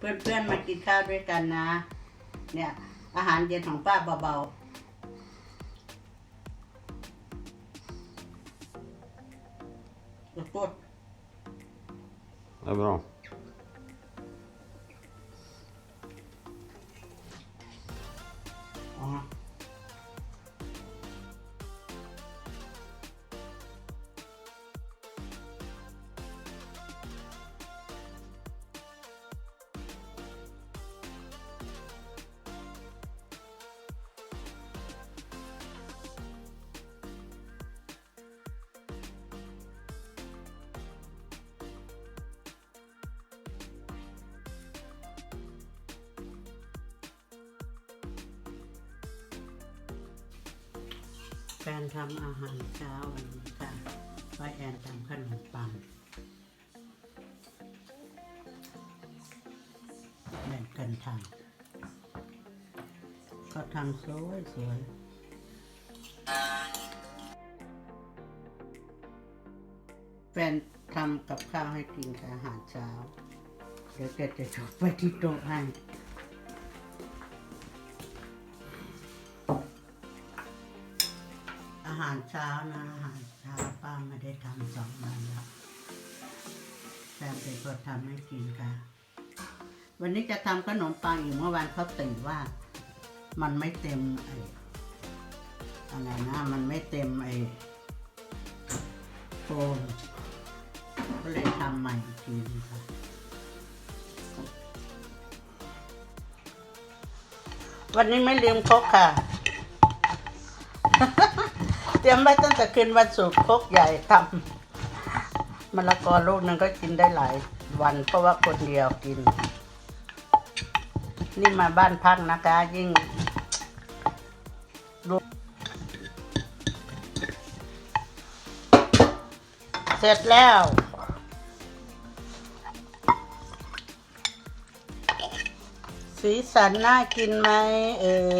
เพื่อนๆมากินข้าวด้วยกันนะ เนี่ย อาหารเย็นของป้าเบาๆแล้วก็ Det är bra. Ja. แฟนทำอาหารเช้าวันนี้ค่ะป้าแอนทำขนมปังแบ่งกันทำเขาทำสวยสวยแฟนทำกับข้าวให้กินกับอาหารเช้า เดี๋ยวแกจะจบไปที่โต๊ะให้ อาหารเช้านะอาหารเช้าป้าไม่ได้ทำสองวันแล้วแฟนเป็นคนทำให้กินค่ะ วันนี้จะทำขนมปังอยู่เมื่อวานเขาตื่นว่า มันไม่เต็มไอ้อะไรนะมันไม่เต็มไอ้โฟมก็เลยทำใหม่อีกทีนึงค่ะวันนี้ไม่ลืมครกค่ะ เตรียมไว้ตั้งแต่คืนวันศุกร์คกใหญ่ทำมะละกอลูกนึงก็กินได้หลายวันเพราะว่าคนเดียวกิน นี่มาบ้านพักนะคะ ยิ่งเสร็จแล้วสีสันน่ากินไหมเอ่ย